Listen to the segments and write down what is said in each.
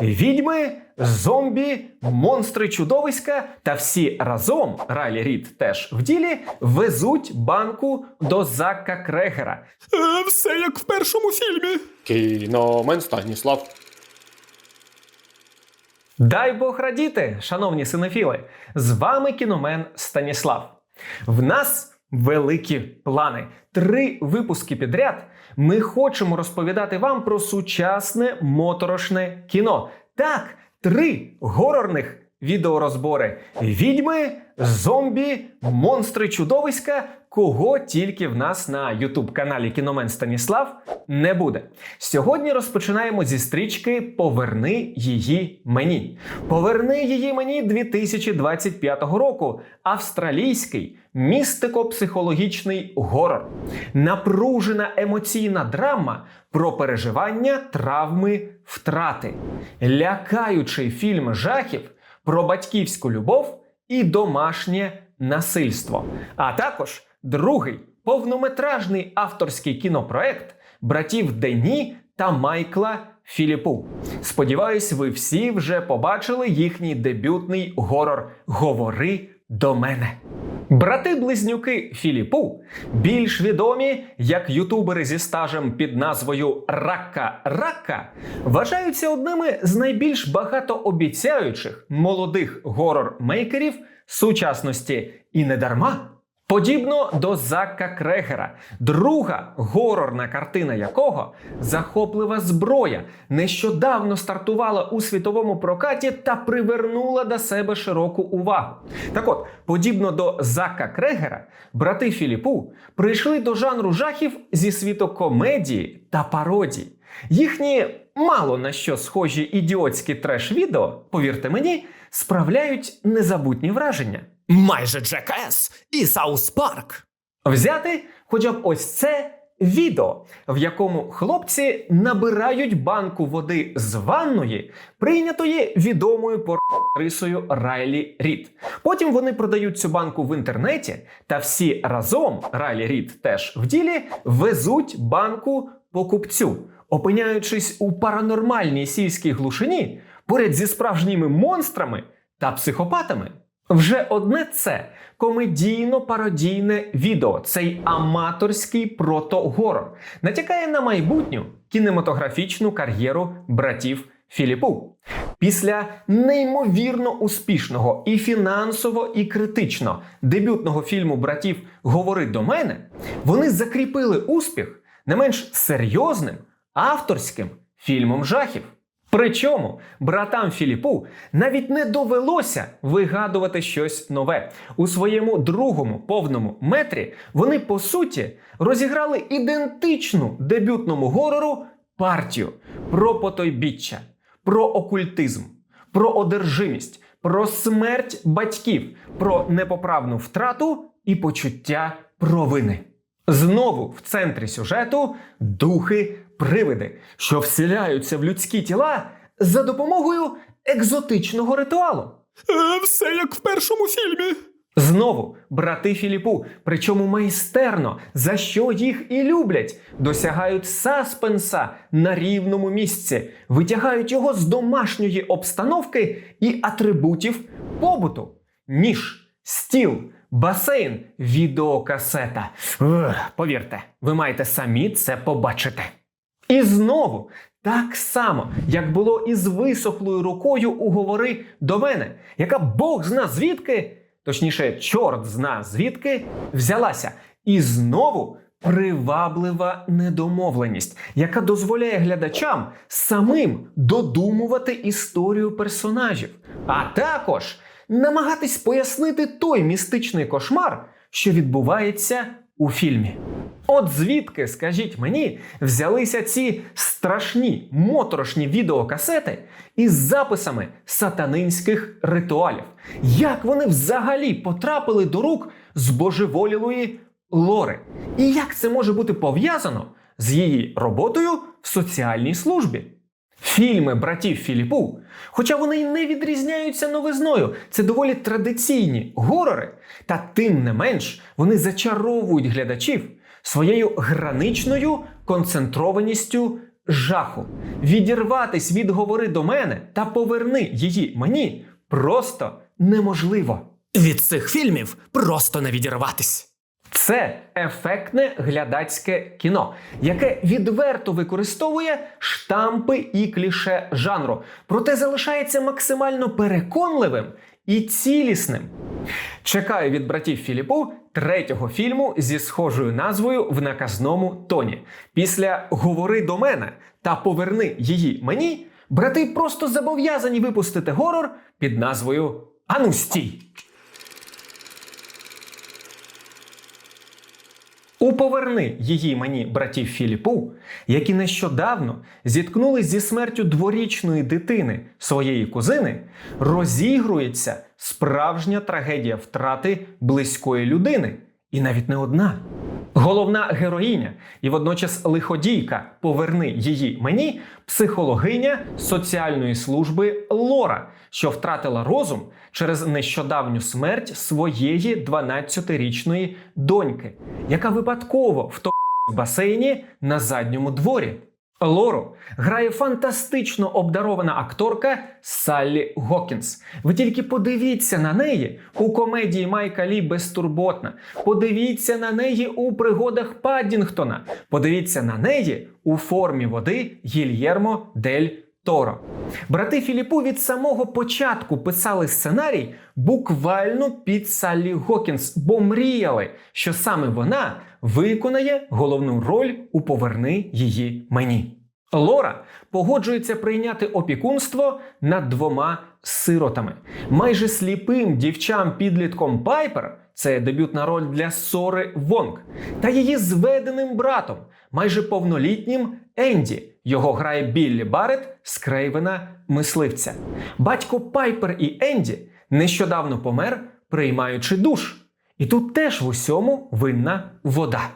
Відьми, зомбі, монстри чудовиська та всі разом Райлі Рід теж в ділі везуть банку до Зака Крегера. Е, все як в першому фільмі. Кіномен Станіслав. Дай Бог радіти, шановні синефіли! З вами кіномен Станіслав. В нас великі плани. Три випуски підряд. Ми хочемо розповідати вам про сучасне моторошне кіно. Так, три горорних відеорозбори: відьми, зомбі, монстри чудовиська. Кого тільки в нас на youtube каналі Кіномен Станіслав не буде. Сьогодні розпочинаємо зі стрічки Поверни її мені. Поверни її мені 2025 року. Австралійський містико-психологічний горор. Напружена емоційна драма про переживання травми втрати. Лякаючий фільм жахів про батьківську любов і домашнє насильство. А також другий повнометражний авторський кінопроект братів Дені та Майкла Філіпу. Сподіваюсь, ви всі вже побачили їхній дебютний горор Говори до мене. Брати-близнюки Філіпу, більш відомі як ютубери зі стажем під назвою Рака Рака, вважаються одними з найбільш багатообіцяючих молодих горор-мейкерів сучасності і не дарма. Подібно до Зака Крегера, друга горорна картина якого захоплива зброя нещодавно стартувала у світовому прокаті та привернула до себе широку увагу. Так от, подібно до Зака Крегера, брати Філіпу прийшли до жанру жахів зі світу комедії та пародії. Їхні мало на що схожі ідіотські треш-відео, повірте мені, справляють незабутні враження. Майже Джекес і Саус Парк. Взяти хоча б ось це відео, в якому хлопці набирають банку води з ванної, прийнятої відомою порисою Райлі Рід. Потім вони продають цю банку в інтернеті, та всі разом Райлі Рід теж в ділі везуть банку покупцю, опиняючись у паранормальній сільській глушині поряд зі справжніми монстрами та психопатами. Вже одне це комедійно-пародійне відео, цей аматорський протогорор, натякає на майбутню кінематографічну кар'єру братів Філіпу. Після неймовірно успішного і фінансово, і критично дебютного фільму братів Говори до мене, вони закріпили успіх не менш серйозним авторським фільмом жахів. Причому братам Філіпу навіть не довелося вигадувати щось нове. У своєму другому повному метрі вони по суті розіграли ідентичну дебютному горору партію про потойбіччя, про окультизм, про одержимість, про смерть батьків, про непоправну втрату і почуття провини. Знову в центрі сюжету духи привиди, що вселяються в людські тіла за допомогою екзотичного ритуалу. Е, все як в першому фільмі. Знову брати Філіпу, причому майстерно, за що їх і люблять, досягають саспенса на рівному місці, витягають його з домашньої обстановки і атрибутів побуту: ніж, стіл, басейн, відеокасета. Ух, повірте, ви маєте самі це побачити. І знову, так само, як було із висохлою рукою у говори до мене, яка Бог зна звідки, точніше, чорт зна звідки, взялася. І знову приваблива недомовленість, яка дозволяє глядачам самим додумувати історію персонажів, а також намагатись пояснити той містичний кошмар, що відбувається у фільмі. От звідки, скажіть мені, взялися ці страшні моторошні відеокасети із записами сатанинських ритуалів? Як вони взагалі потрапили до рук збожеволілої Лори? І як це може бути пов'язано з її роботою в соціальній службі? Фільми братів Філіпу, хоча вони й не відрізняються новизною, це доволі традиційні горори, та тим не менш вони зачаровують глядачів своєю граничною концентрованістю жаху. Відірватись від говори до мене та поверни її мені просто неможливо. Від цих фільмів просто не відірватись. Це ефектне глядацьке кіно, яке відверто використовує штампи і кліше жанру, проте залишається максимально переконливим і цілісним. Чекаю від братів Філіпу третього фільму зі схожою назвою в наказному тоні. Після Говори до мене та поверни її мені. Брати просто зобов'язані випустити горор під назвою Ану стій. У поверни її мені братів Філіпу, які нещодавно зіткнулись зі смертю дворічної дитини своєї кузини, розігрується справжня трагедія втрати близької людини, і навіть не одна. Головна героїня і водночас лиходійка Поверни її мені психологиня соціальної служби Лора, що втратила розум через нещодавню смерть своєї 12-річної доньки, яка випадково в басейні на задньому дворі. Лору грає фантастично обдарована акторка Саллі Гокінс. Ви тільки подивіться на неї у комедії Майка Лі Безтурботна. Подивіться на неї у пригодах Паддінгтона. Подивіться на неї у формі води Гільєрмо Дель Торо. Брати Філіпу від самого початку писали сценарій буквально під Саллі Гокінс, бо мріяли, що саме вона виконає головну роль у Поверни її мені. Лора погоджується прийняти опікунство над двома сиротами. Майже сліпим дівчам-підлітком Пайпер це дебютна роль для Сори Вонг, та її зведеним братом, майже повнолітнім Енді. Його грає Біллі Барет з Крейвена мисливця. Батько Пайпер і Енді нещодавно помер, приймаючи душ. І тут теж в усьому винна вода.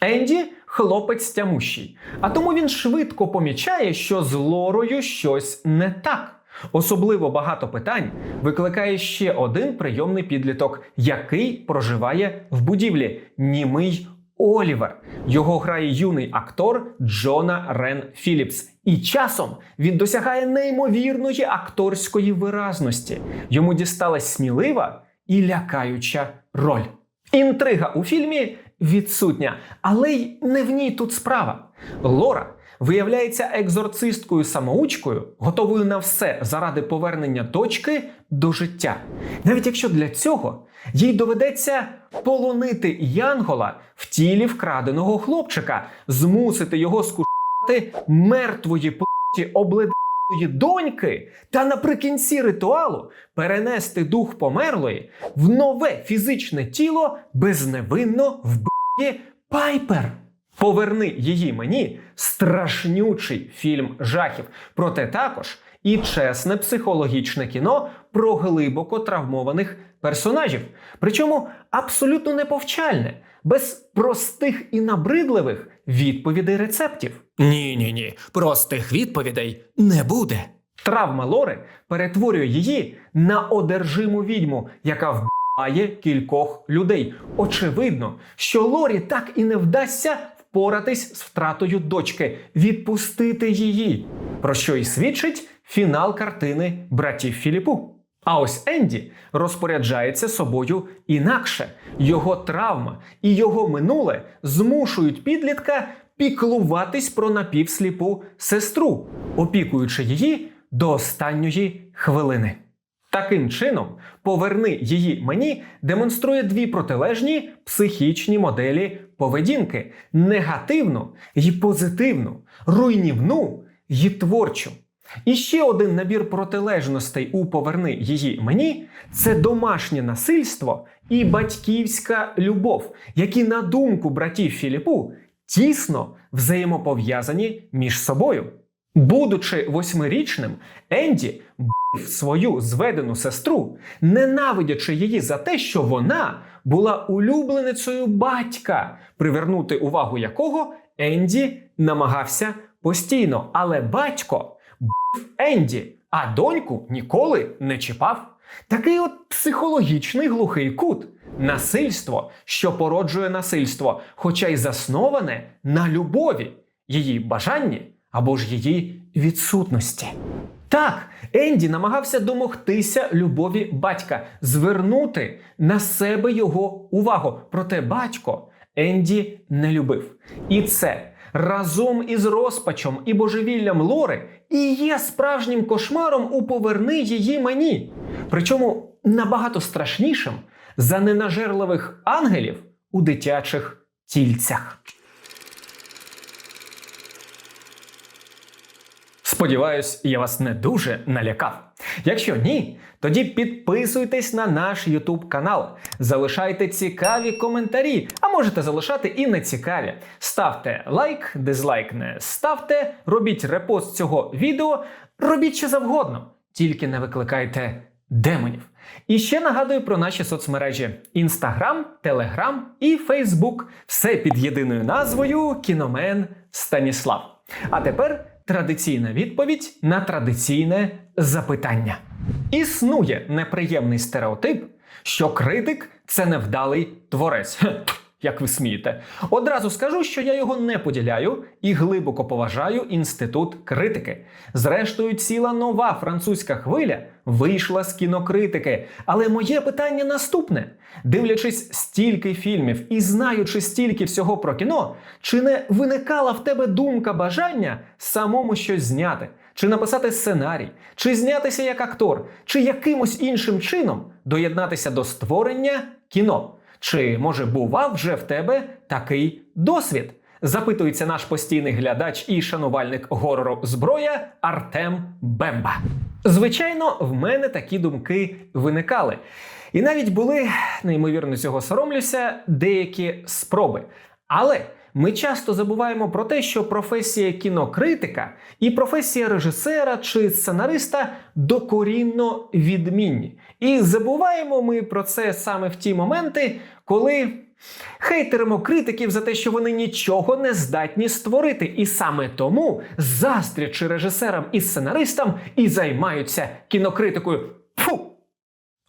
Енді хлопець тямущий, а тому він швидко помічає, що з Лорою щось не так. Особливо багато питань викликає ще один прийомний підліток, який проживає в будівлі німий Олівер. Його грає юний актор Джона Рен Філіпс. І часом він досягає неймовірної акторської виразності. Йому дісталась смілива і лякаюча роль. Інтрига у фільмі відсутня, але й не в ній тут справа. Лора виявляється екзорцисткою самоучкою, готовою на все заради повернення дочки до життя. Навіть якщо для цього їй доведеться полонити Янгола в тілі вкраденого хлопчика, змусити його скушати мертвої п***ті обледеної доньки та наприкінці ритуалу перенести дух померлої в нове фізичне тіло безневинно вбиє Пайпер. Поверни її мені страшнючий фільм жахів, проте також і чесне психологічне кіно про глибоко травмованих персонажів. Причому абсолютно неповчальне, без простих і набридливих відповідей рецептів. Ні, ні, ні. Простих відповідей не буде. Травма Лори перетворює її на одержиму відьму, яка вбиває кількох людей. Очевидно, що Лорі так і не вдасться впоратись з втратою дочки, відпустити її. Про що і свідчить фінал картини братів Філіпу. А ось Енді розпоряджається собою інакше. Його травма і його минуле змушують підлітка піклуватись про напівсліпу сестру, опікуючи її до останньої хвилини. Таким чином, поверни її мені демонструє дві протилежні психічні моделі поведінки: негативну і позитивну, руйнівну і творчу. І ще один набір протилежностей у поверни її мені це домашнє насильство і батьківська любов, які, на думку братів Філіпу, тісно взаємопов'язані між собою. Будучи восьмирічним, Енді бив свою зведену сестру, ненавидячи її за те, що вона була улюбленицею батька, привернути увагу якого Енді намагався постійно. Але батько Енді, а доньку ніколи не чіпав. Такий от психологічний глухий кут. Насильство, що породжує насильство, хоча й засноване на любові, її бажанні, або ж її відсутності. Так, Енді намагався домогтися любові батька, звернути на себе його увагу. Проте батько Енді не любив. І це разом із розпачом і божевіллям Лори і є справжнім кошмаром у поверни її мені. Причому набагато страшнішим за ненажерливих ангелів у дитячих тільцях. Сподіваюсь, я вас не дуже налякав. Якщо ні, тоді підписуйтесь на наш YouTube канал, залишайте цікаві коментарі, а можете залишати і нецікаві. Ставте лайк, дизлайк не ставте, робіть репост цього відео, робіть що завгодно, тільки не викликайте демонів. І ще нагадую про наші соцмережі: Instagram, Telegram і Facebook. Все під єдиною назвою Кіномен Станіслав. А тепер традиційна відповідь на традиційне запитання. Існує неприємний стереотип, що критик це невдалий творець. Як ви смієте, одразу скажу, що я його не поділяю і глибоко поважаю інститут критики. Зрештою, ціла нова французька хвиля вийшла з кінокритики. Але моє питання наступне: дивлячись стільки фільмів і знаючи стільки всього про кіно, чи не виникала в тебе думка бажання самому щось зняти? Чи написати сценарій, чи знятися як актор, чи якимось іншим чином доєднатися до створення кіно? Чи може бував вже в тебе такий досвід? Запитується наш постійний глядач і шанувальник горору зброя Артем Бемба. Звичайно, в мене такі думки виникали. І навіть були, неймовірно цього соромлюся, деякі спроби. Але ми часто забуваємо про те, що професія кінокритика і професія режисера чи сценариста докорінно відмінні. І забуваємо ми про це саме в ті моменти, коли хейтеримо критиків за те, що вони нічого не здатні створити, і саме тому, заздрячи режисерам і сценаристам, і займаються кінокритикою. Фу!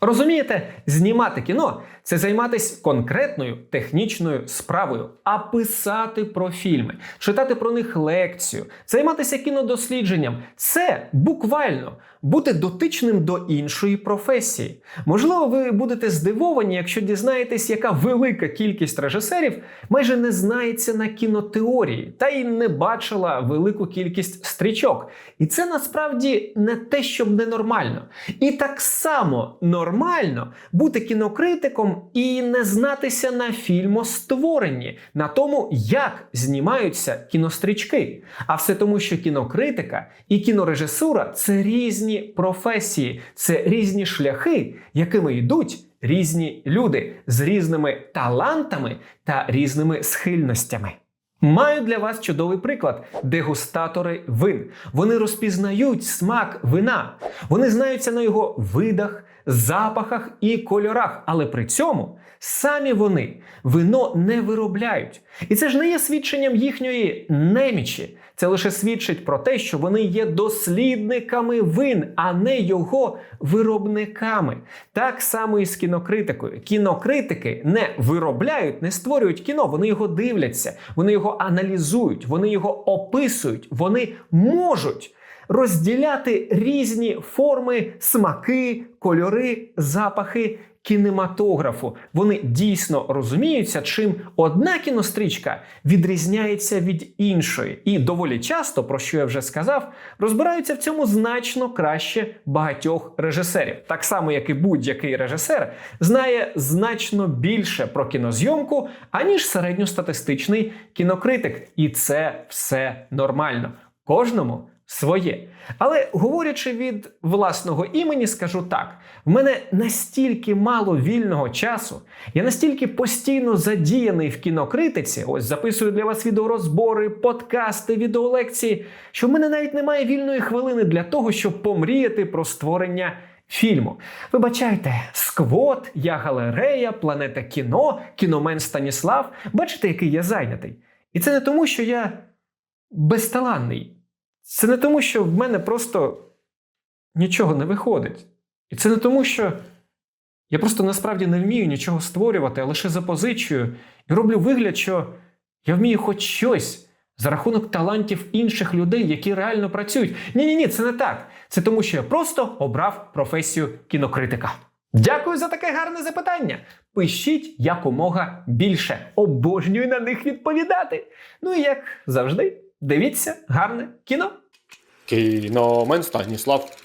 Розумієте, знімати кіно це займатися конкретною технічною справою, а писати про фільми, читати про них лекцію, займатися кінодослідженням це буквально бути дотичним до іншої професії. Можливо, ви будете здивовані, якщо дізнаєтесь, яка велика кількість режисерів майже не знається на кінотеорії та й не бачила велику кількість стрічок. І це насправді не те, щоб ненормально. І так само нормально бути кінокритиком і не знатися на фільмостворенні, на тому, як знімаються кінострічки. А все тому, що кінокритика і кінорежисура це різні професії, це різні шляхи, якими йдуть різні люди з різними талантами та різними схильностями. Маю для вас чудовий приклад: дегустатори вин. Вони розпізнають смак вина, вони знаються на його видах, запахах і кольорах, але при цьому самі вони вино не виробляють. І це ж не є свідченням їхньої немічі. Це лише свідчить про те, що вони є дослідниками вин, а не його виробниками. Так само і з кінокритикою. Кінокритики не виробляють, не створюють кіно, вони його дивляться, вони його аналізують, вони його описують, вони можуть. Розділяти різні форми, смаки, кольори, запахи кінематографу. Вони дійсно розуміються, чим одна кінострічка відрізняється від іншої, і доволі часто, про що я вже сказав, розбираються в цьому значно краще багатьох режисерів. Так само, як і будь-який режисер знає значно більше про кінозйомку, аніж середньостатистичний кінокритик. І це все нормально. Кожному своє. Але говорячи від власного імені, скажу так: в мене настільки мало вільного часу, я настільки постійно задіяний в кінокритиці, ось записую для вас відеорозбори, подкасти, відеолекції, що в мене навіть немає вільної хвилини для того, щоб помріяти про створення. Фільму. Вибачайте, сквот, я галерея, планета кіно, кіномен Станіслав. Бачите, який я зайнятий. І це не тому, що я безталанний. Це не тому, що в мене просто нічого не виходить. І це не тому, що я просто насправді не вмію нічого створювати, а лише запозичую і роблю вигляд, що я вмію хоч щось За рахунок талантів інших людей, які реально працюють. Ні, ні, ні, це не так. Це тому, що я просто обрав професію кінокритика. Дякую за таке гарне запитання. Пишіть якомога більше. Обожнюю на них відповідати. Ну і як завжди, дивіться гарне кіно. Кіномен Станіслав.